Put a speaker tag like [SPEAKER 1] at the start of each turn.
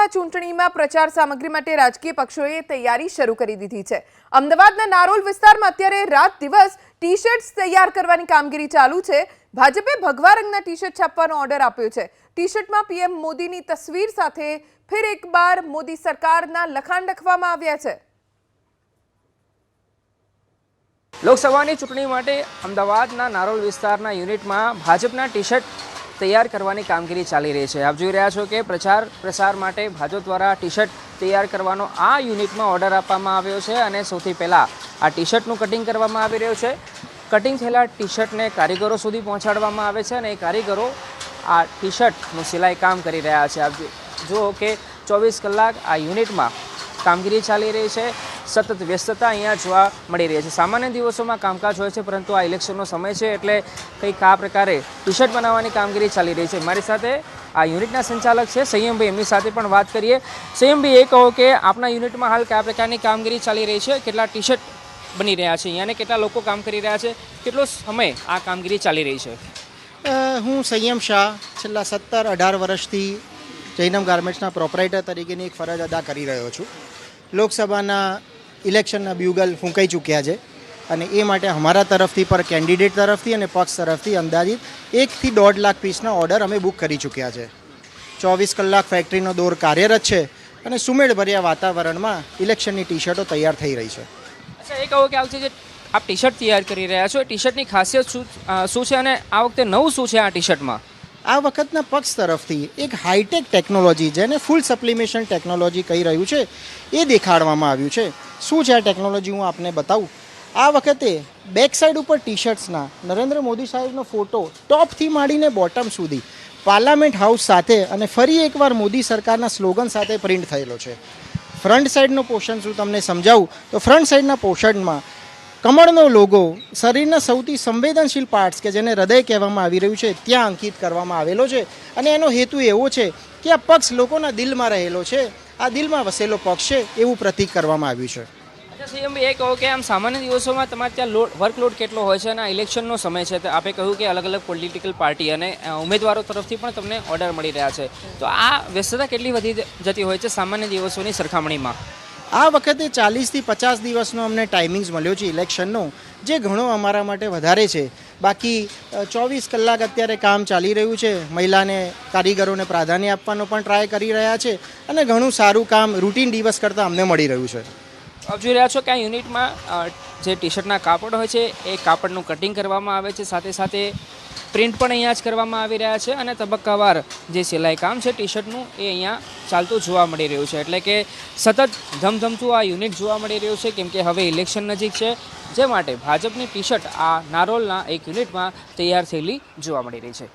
[SPEAKER 1] લોકસભા ચૂંટણીમાં પ્રચાર સામગ્રી માટે રાજકીય પક્ષોએ તૈયારી શરૂ કરી દીધી છે. અમદાવાદના નારોલ વિસ્તારમાં અત્યારે રાત દિવસ ટી શર્ટ્સ તૈયાર કરવાની કામગીરી ચાલુ છે. ભાજપે ભગવા રંગના ટી શર્ટ છાપવાનો ઓર્ડર આપ્યો છે. ટી શર્ટમાં પીએમ મોદીની તસવીર સાથે ફિર એકબાર મોદી સરકારના લખાણ લખવામાં આવ્યા છે.
[SPEAKER 2] લોકસભાની ચૂંટણી માટે અમદાવાદના નારોલ વિસ્તારના યુનિટમાં ભાજપના ટી શર્ટ તૈયાર કરવાની કામગીરી ચાલી રહી છે. આપ જોઈ રહ્યા છો કે પ્રચાર પ્રસાર માટે ભાજપ દ્વારા ટી શર્ટ તૈયાર કરવાનો આ યુનિટમાં ઓર્ડર આપવામાં આવ્યો છે અને સૌથી પહેલાં આ ટી શર્ટનું કટિંગ કરવામાં આવી રહ્યું છે. કટિંગ થયેલા ટી શર્ટને કારીગરો સુધી પહોંચાડવામાં આવે છે અને એ કારીગરો આ ટી શર્ટનું સિલાઈ કામ કરી રહ્યા છે. આપ જુઓ કે ચોવીસ કલાક આ યુનિટમાં કામગીરી ચાલી રહી છે. સતત વ્યસ્તતા અહીંયા જોવા મળી રહી છે. સામાન્ય દિવસોમાં કામકાજ હોય છે, પરંતુ આ ઇલેક્શનનો સમય છે એટલે કંઈક આ પ્રકારે ટી શર્ટ બનાવવાની કામગીરી ચાલી રહી છે. મારી સાથે આ યુનિટના સંચાલક છે, સંયમભાઈ, એમની સાથે પણ વાત કરીએ. સંયમભાઈ, એ કહો કે આપના યુનિટમાં હાલ કયા પ્રકારની કામગીરી ચાલી રહી છે? કેટલા ટી શર્ટ બની રહ્યા છે? અહીંયાને કેટલા લોકો કામ કરી રહ્યા છે? કેટલો સમય આ કામગીરી ચાલી રહી છે?
[SPEAKER 3] હું સંયમ શાહ, છેલ્લા સત્તર અઢાર વર્ષથી જૈનમ ગાર્મેન્ટ્સના પ્રોપરાઇટર તરીકેની એક ફરજ અદા કરી રહ્યો છું. લોકસભાના ઇલેક્શનના બ્યુગલ ફૂંકાઈ ચૂક્યા છે અને એ માટે અમારા તરફથી પર કેન્ડિડેટ તરફથી અને પક્ષ તરફથી અંદાજિત એકથી દોઢ લાખ પીસના ઓર્ડર અમે બુક કરી ચૂક્યા છે. ચોવીસ કલાક ફેક્ટરીનો દોર કાર્યરત છે અને સુમેળભર્યા વાતાવરણમાં ઇલેક્શનની ટી શર્ટો તૈયાર થઈ રહી છે.
[SPEAKER 2] અચ્છા એ કહો કે આવશે જે આપ ટી શર્ટ તૈયાર કરી રહ્યા છો એ ટી શર્ટની ખાસિયત શું શું છે અને આ વખતે નવું શું છે આ ટી શર્ટમાં
[SPEAKER 3] આ વખતના પક્ષ તરફથી એક હાઈટેક ટેકનોલોજી જેને ફૂલ સપ્લિમેશન ટેકનોલોજી કહી રહ્યું છે એ દેખાડવામાં આવ્યું છે. શું છે આ ટેકનોલોજી હું આપને બતાવું? આ વખતે બેક સાઈડ ઉપર ટી શર્ટ્સના નરેન્દ્ર મોદી સાહેબનો ફોટો ટોપથી માંડીને બોટમ સુધી પાર્લામેન્ટ હાઉસ સાથે અને ફરી એકવાર મોદી સરકારના સ્લોગન સાથે પ્રિન્ટ થયેલો છે. ફ્રન્ટ સાઈડનો પોર્શન શું તમને સમજાવું? તો ફ્રન્ટ સાઈડના પોર્શનમાં કમળનો લોગો શરીરના સૌથી સંવેદનશીલ પાર્ટ્સ કે જેને હૃદય કહેવામાં આવી રહ્યું છે ત્યાં અંકિત કરવામાં આવેલો છે. અને એનો હેતુ એવો છે કે આ પક્ષ લોકોના દિલમાં રહેલો છે. આ દિલમાં વસેલો પક્ષ છે એવું પ્રતીક કરવામાં આવ્યું છે.
[SPEAKER 2] અચ્છા સીએમભાઈ એ કહો કે આમ સામાન્ય દિવસોમાં તમારે ત્યાં લોડ, વર્કલોડ કેટલો હોય છે અને ઇલેક્શનનો સમય છે, તો આપે કહ્યું કે અલગ અલગ પોલિટિકલ પાર્ટી અને ઉમેદવારો તરફથી પણ તમને ઓર્ડર મળી રહ્યા છે. તો આ વ્યસ્તતા કેટલી વધી જતી હોય છે સામાન્ય દિવસોની સરખામણીમાં?
[SPEAKER 3] આ વખતે ચાલીસથી પચાસ દિવસનો અમને ટાઈમિંગ્સ મળ્યો છે ઇલેક્શનનો જે ઘણો અમારા માટે વધારે છે. બાકી ચોવીસ કલાક અત્યારે કામ ચાલી રહ્યું છે. મહિલાને કારીગરોને પ્રાધાન્ય આપવાનો પણ ટ્રાય કરી રહ્યા છે અને ઘણું સારું કામ રૂટીન દિવસ કરતાં અમને મળી રહ્યું છે.
[SPEAKER 2] આપ જોઈ રહ્યા છો કે આ યુનિટમાં જે ટી શર્ટના કાપડ હોય છે, એ કાપડનું કટિંગ કરવામાં આવે છે. સાથે સાથે પ્રિન્ટ પણ અહીંયા જ કરવામાં આવી રહ્યા છે અને તબક્કાવાર જે સિલાઈ કામ છે ટી શર્ટનું એ અહીંયા ચાલતું જોવા મળી રહ્યું છે. એટલે કે સતત ધમધમતું આ યુનિટ જોવા મળી રહ્યું છે, કેમ કે હવે ઇલેક્શન નજીક છે. જે માટે ભાજપની ટી શર્ટ આ નારોલના એક યુનિટમાં તૈયાર થયેલી જોવા મળી રહી છે.